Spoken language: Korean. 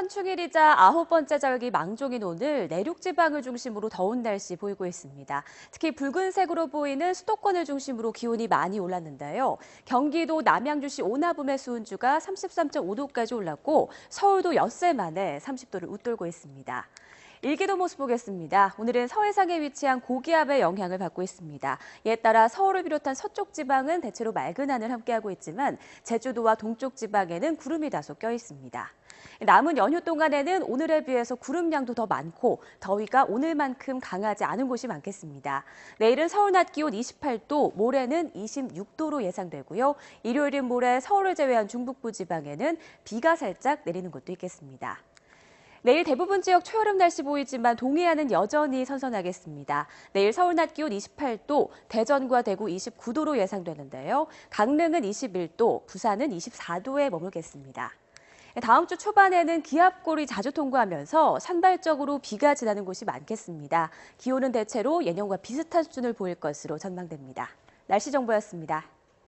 산축일이자 아홉 번째 절기 망종인 오늘 내륙 지방을 중심으로 더운 날씨 보이고 있습니다. 특히 붉은색으로 보이는 수도권을 중심으로 기온이 많이 올랐는데요. 경기도 남양주시 오나붐의 수온주가 33.5도까지 올랐고 서울도 엿새 만에 30도를 웃돌고 있습니다. 일기도 모습 보겠습니다. 오늘은 서해상에 위치한 고기압의 영향을 받고 있습니다. 이에 따라 서울을 비롯한 서쪽 지방은 대체로 맑은 하늘 함께하고 있지만 제주도와 동쪽 지방에는 구름이 다소 껴 있습니다. 남은 연휴 동안에는 오늘에 비해서 구름량도 더 많고 더위가 오늘만큼 강하지 않은 곳이 많겠습니다. 내일은 서울 낮 기온 28도, 모레는 26도로 예상되고요. 일요일인 모레 서울을 제외한 중북부 지방에는 비가 살짝 내리는 곳도 있겠습니다. 내일 대부분 지역 초여름 날씨 보이지만 동해안은 여전히 선선하겠습니다. 내일 서울 낮 기온 28도, 대전과 대구 29도로 예상되는데요. 강릉은 21도, 부산은 24도에 머물겠습니다. 다음 주 초반에는 기압골이 자주 통과하면서 산발적으로 비가 지나는 곳이 많겠습니다. 기온은 대체로 예년과 비슷한 수준을 보일 것으로 전망됩니다. 날씨 정보였습니다.